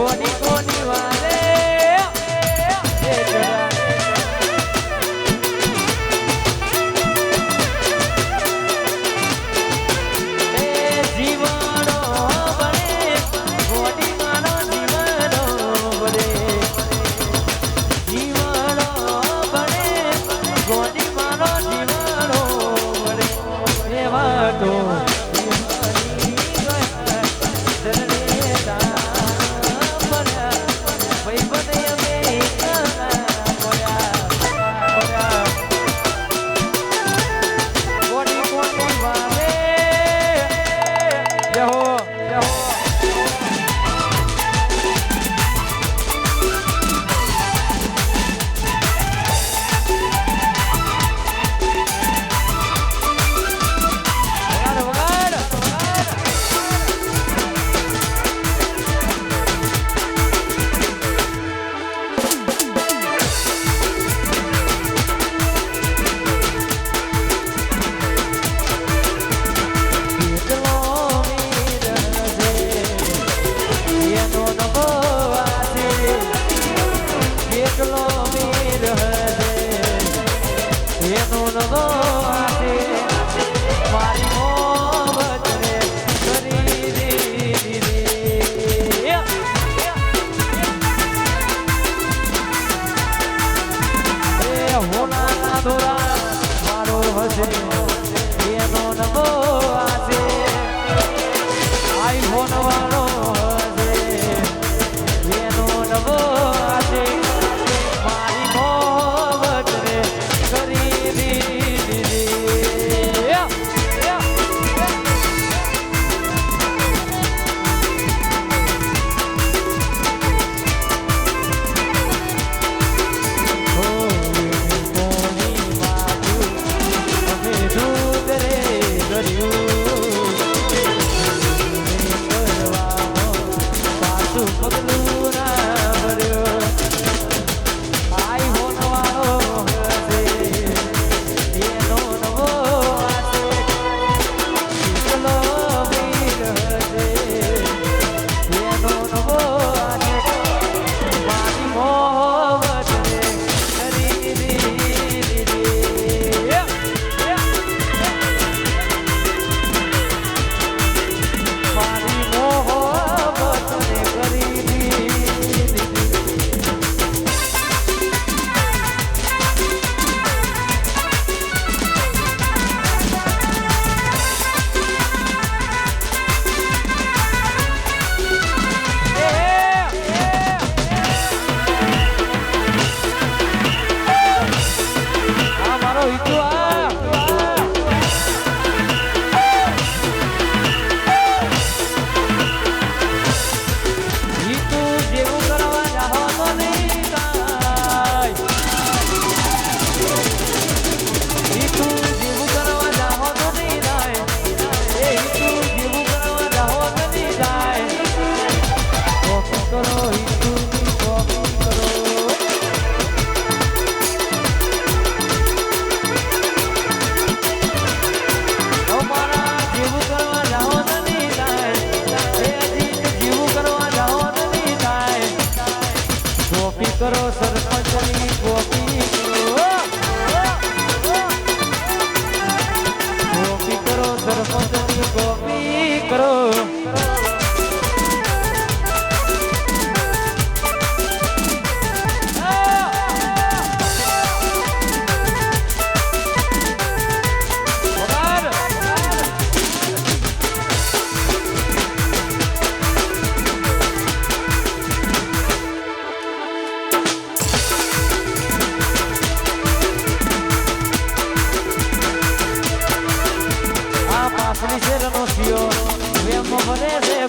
કોની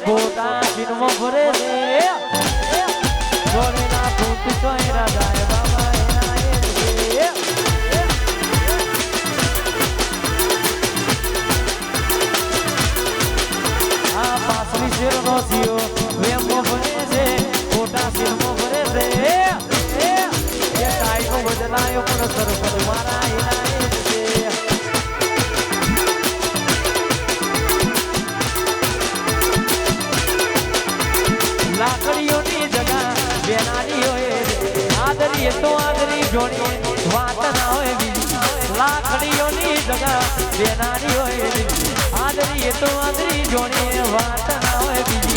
bondade no alvorecer. જોડી વાત ના હોય લાકડીઓની જગા બેનારી હોય આદરી એ તો આદરી જોડી વાત ના હોય બીજી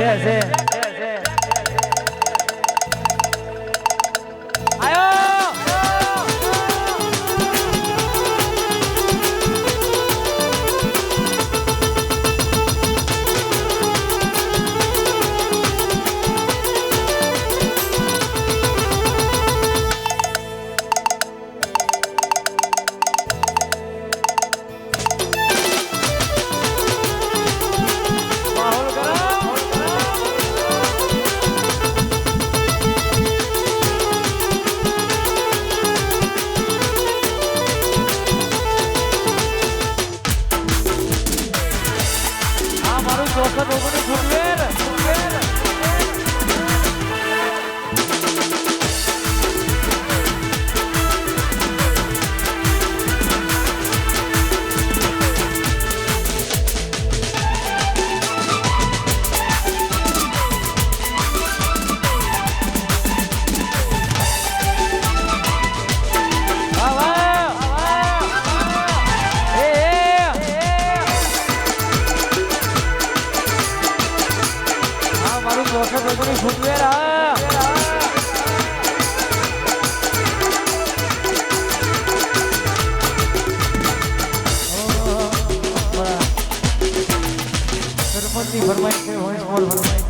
છે છે. शक्ति फरमाई थे वो बोल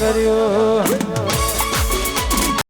કર્યો.